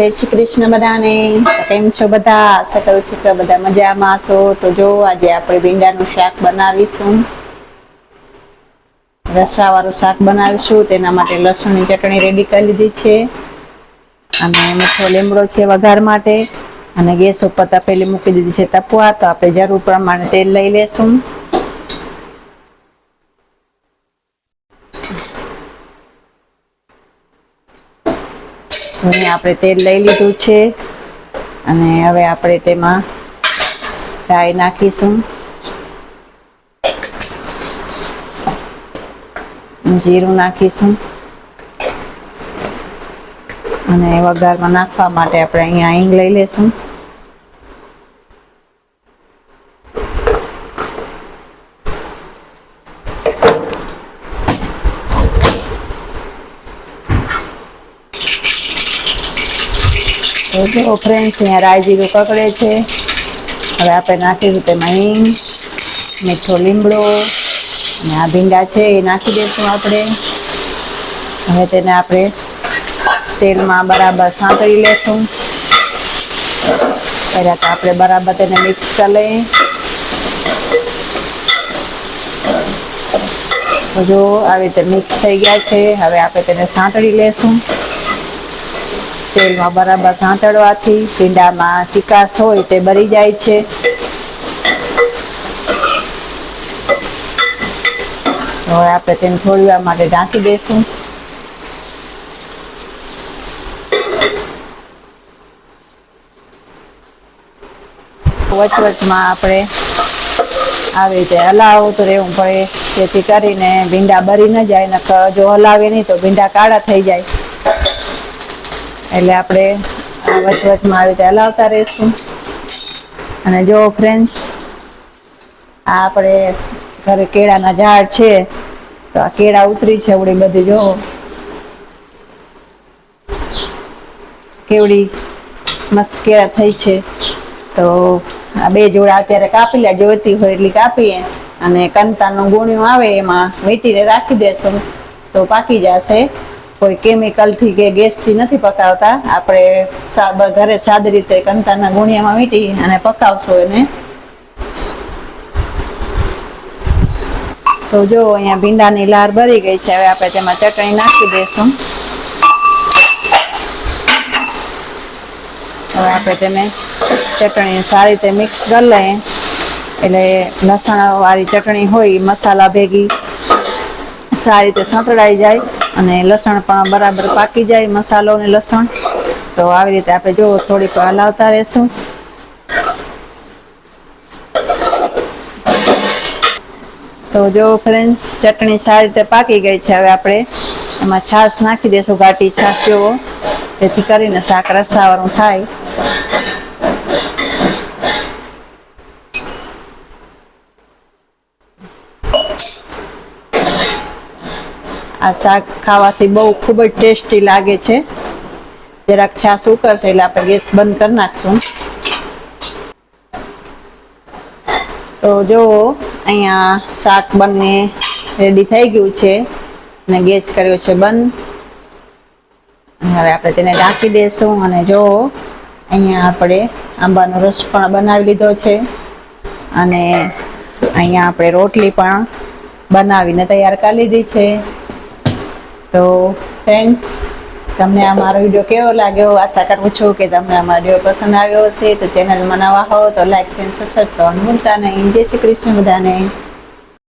જય શ્રી કૃષ્ણ બધાને. કેમ છો બધા? આશા કરું છું કે બધા મજામાં છો તો જો, આજે આપણે ભીંડાનું શાક બનાવીશું. રસાવાળું શાક બનાવીશું. તેના માટે લસણની ચટણી રેડી કરી લીધી છે. અને મીઠો લીમડો છે વઘાર માટે. અને ગેસ ઉપર તપેલી મૂકી દીધી છે તપવા. તો આપણે જરૂર પ્રમાણે તેલ લઈ લેશું. અહીં આપણે તેલ લઈ લીધું છે. અને હવે આપણે તેમાં રાઈ નાખીશું. જીરું નાખીશું. અને વઘારમાં નાખવા માટે આપણે અહીંયા હિંગ લઈ લેશું. તો જો ફ્રેન્ડ્સ અહીંયા રાઈ જીરું કકડે છે. હવે આપણે નાખીશું તેમાં હિંગ, મીઠો લીમડો અને આ ભીંડા છે એ નાખી દઈશું આપણે. હવે તેને આપણે તેલમાં બરાબર સાંતળી લેશું. પહેલાં તો આપણે બરાબર તેને મિક્સ કરી લઈએ. જો આવી રીતે મિક્સ થઈ ગયા છે, હવે આપણે તેને સાંતળી લેશું. તેલમાં બરાબર સાંતળવાથી ભીંડામાં ચિકાસ હોય તે બળી જાય છે. હવે આપણે તેને થોડી વાર માટે ઢાંકી દઈશું વચવચમાં આપણે આવી રીતે હલાવતું રહેવું પડે. જેથી કરીને ભીંડા બળી ન જાય, નકર જો હલાવે નહીં તો ભીંડા કાળા થઈ જાય. એટલે આપણે વચવચમાં આવી રીતે હલાવતા રહીશું. અને જો ફ્રેન્ડ્સ આ આપણે ઘરે કેળાના ઝાડ છે, તો આ કેળા ઉતરી છે એવડી બધી, જો. કેવડી મસ્ત કેળા થઈ છે. તો આ બે જોડા અત્યારે કાપી લે જોઈતી હોય એટલી કાપીએ. અને કંતાનું ગુણ્યું આવે એમાં, વીંટીને રાખી દેશું. તો પાકી જશે. કોઈ કેમિકલથી કે ગેસથી નથી પકાવતા. આપણે ઘરે સાદી રીતે કંતાના ગુણિયામાં વીંટી અને પકાવશો એને. તો જો, અહીંયા ભીંડાની લાર ભરી ગઈ છે. હવે આપણે તેમાં ચટણી નાખી દઈશું. હવે આપણે તેને ચટણી સારી રીતે મિક્સ કરી લઈએ. એટલે લસણવાળી ચટણી હોય, મસાલા ભેગી, સારી રીતે સંતળાઈ જાય. અને લસણ પણ બરાબર પાકી જાય મસાલો ને લસણ. તો આવી રીતે આપણે જો થોડીક હલાવતા રહેશું. તો જો ફ્રેન્ડ્સ, ચટણી સારી રીતે પાકી ગઈ છે. હવે આપણે એમાં છાશ નાખી દઈશું ઘાટી છાશ જેવો. જેથી કરીને શાક રસાવાળું થાય. આ શાક ખાવાથી બહુ ખૂબ જ ટેસ્ટી લાગે છે. જરાક છાશ ઉકળશે એટલે આપણે ગેસ બંધ કરી નાખશું. તો જો અહીંયા શાક બંને રેડી થઈ ગયું છે અને ગેસ કર્યો છે બંધ. હવે આપણે તેને ઢાંકી દઈશું અને જો અહીંયા આપણે આંબાનો રસ પણ બનાવી લીધો છે. અને અહીંયા આપણે રોટલી પણ બનાવીને તૈયાર કરી લીધી છે. તો ફ્રેન્ડ્સ તમને આ મારો વીડિયો કેવો લાગ્યો? આશા કરું છું કે તમને આ મારો વીડિયો પસંદ આવ્યો હશે. તો ચેનલમાં નવા હો તો લાઈક શેર સબસ્ક્રાઈબ કરવાનું ભૂલતા નહીં. જય શ્રી કૃષ્ણ બધાને.